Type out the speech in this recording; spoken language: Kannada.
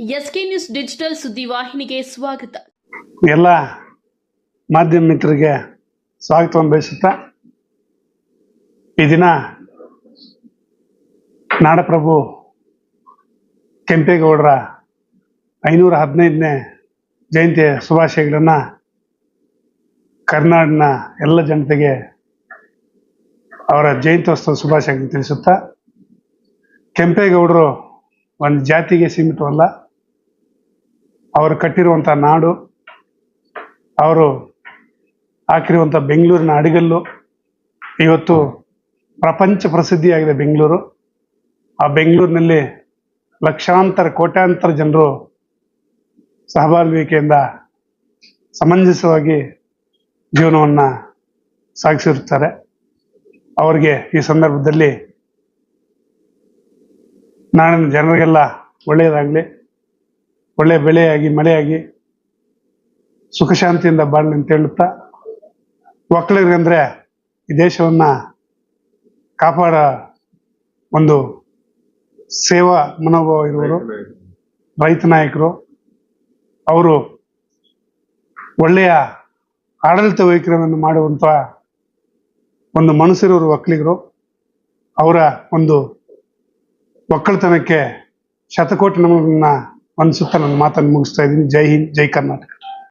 ಎಸ್ಕೆ ನ್ಯೂಸ್ ಡಿಜಿಟಲ್ ಸುದ್ದಿವಾಹಿನಿಗೆ ಸ್ವಾಗತ. ಎಲ್ಲ ಮಾಧ್ಯಮ ಮಿತ್ರರಿಗೆ ಸ್ವಾಗತವನ್ನು ಬಯಸುತ್ತ ಈ ದಿನ ನಾಡಪ್ರಭು ಕೆಂಪೇಗೌಡರ ಐನೂರ ಹದಿನೈದನೇ ಜಯಂತಿಯ ಶುಭಾಶಯಗಳನ್ನು ಕರ್ನಾಡಿನ ಎಲ್ಲ ಜನತೆಗೆ ಅವರ ಜಯಂತ್ಯೋತ್ಸವ ಶುಭಾಶಯಗಳನ್ನು ತಿಳಿಸುತ್ತಾ, ಕೆಂಪೇಗೌಡರು ಒಂದು ಜಾತಿಗೆ ಸೀಮಿತವಲ್ಲ ಅವರು ಕಟ್ಟಿರುವಂಥ ನಾಡು, ಅವರು ಹಾಕಿರುವಂಥ ಬೆಂಗಳೂರಿನ ಅಡಿಗಲ್ಲು, ಇವತ್ತು ಪ್ರಪಂಚ ಪ್ರಸಿದ್ಧಿಯಾಗಿದೆ ಬೆಂಗಳೂರು. ಆ ಬೆಂಗಳೂರಿನಲ್ಲಿ ಲಕ್ಷಾಂತರ, ಕೋಟ್ಯಾಂತರ ಜನರು ಸಹಬಾಳ್ವಿಕೆಯಿಂದ ಸಮಂಜಸವಾಗಿ ಜೀವನವನ್ನು ಸಾಗಿಸಿರುತ್ತಾರೆ. ಅವರಿಗೆ ಈ ಸಂದರ್ಭದಲ್ಲಿ ನಾಡಿನ ಜನರಿಗೆಲ್ಲ ಒಳ್ಳೆಯದಾಗಲಿ. ಒಳ್ಳೆ ಬೆಳೆಯಾಗಿ, ಮಳೆಯಾಗಿ ಸುಖ ಶಾಂತಿಯಿಂದ ಬಾಳಲಿ ಅಂತ ಹೇಳುತ್ತಾ, ಒಕ್ಕಲಿಗರಂದ್ರೆ ಈ ದೇಶವನ್ನ ಕಾಪಾಡ ಒಂದು ಸೇವಾ ಮನೋಭಾವ ಇರುವರು ರೈತ ನಾಯಕರು, ಅವರು ಒಳ್ಳೆಯ ಆಡಳಿತ ವೈಖರಿಯನ್ನು ಮಾಡುವಂಥ ಒಂದು ಮನಸ್ಸಿರೋರು ಒಕ್ಕಲಿಗರು, ಅವರ ಒಂದು ಒಕ್ಕಲತನಕ್ಕೆ ಶತಕೋಟಿ ನಮನ ಅನಿಸುತ್ತಾ ನನ್ನ ಮಾತನ್ನು ಮುಗಿಸ್ತಾ ಇದ್ದೀನಿ ಜೈ ಹಿಂದ್ ಜೈ ಕರ್ನಾಟಕ